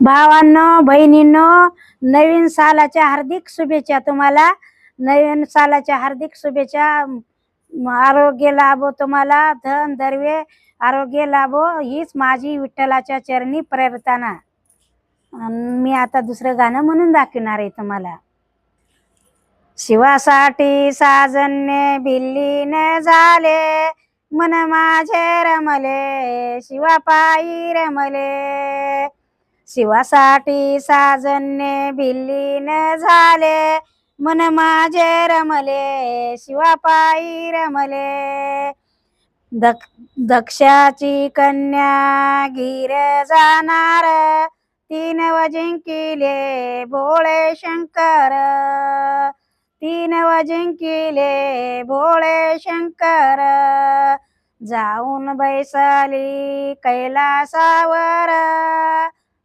भावांनो बहिणींनो नवीन सालाच्या हार्दिक शुभेच्छा तुम्हाला. नवीन सालाच्या हार्दिक शुभेच्छा. आरोग्य लाभो तुम्हाला. धन दर्वे आरोग्य लाभो. हीच माझी विठ्ठलाच्या चरणी प्रार्थना. मी आता दुसरं गाणं म्हणून दाखवणार आहे तुम्हाला. शिवासाठी साजन्य बिल्लीन झाले मन माझे रमले शिवापायी रमले. शिवासाठी साजन्य भिल्लीन झाले. मन माझे रमले शिवापायी रमले. दक दक्षाची कन्या गिर जाणार. तीन वजिंकिले भोळे शंकर. तीन वजिंकिले भोळे शंकर. जाऊन बैसाली कैलासावर.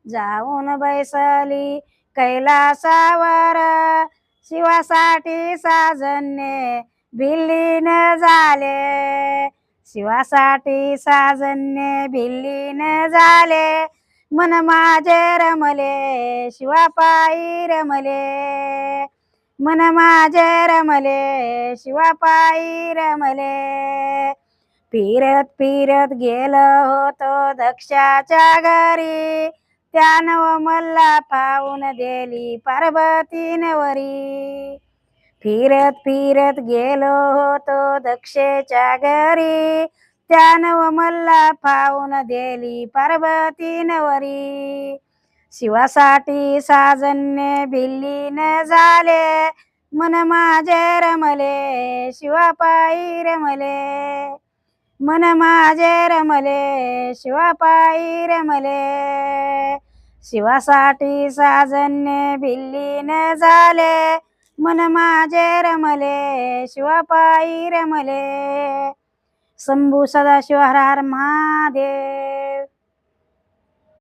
जाऊन बैसली कैलासावर. शिवासाठी साजन्य भिल्लीन झाले. शिवासाठी साजन्य भिल्लीन झाले. मन माझे रमले शिवापायी रमले. मन माझे रमले शिवापायी रमले. फिरत फिरत गेलो होतो दक्षाच्या घरी. त्यानं मला पाहून दिली पार्वतीन वरी फिरत फिरत गेलो होतो दक्षेच्या घरी. त्यानं मला पाहून दिली पार्वतीन वरी शिवासाठी साजन्य भिल्लीन झाले. मन माझे रमले शिवापायी रमले. मन माझे रमले शिवापायी रमले. शिवासाठी साजन्य भिल्लीन झाले. मन माझे रमले शिवापायी रमले. शंभू सदाशिव हर हर महादेव.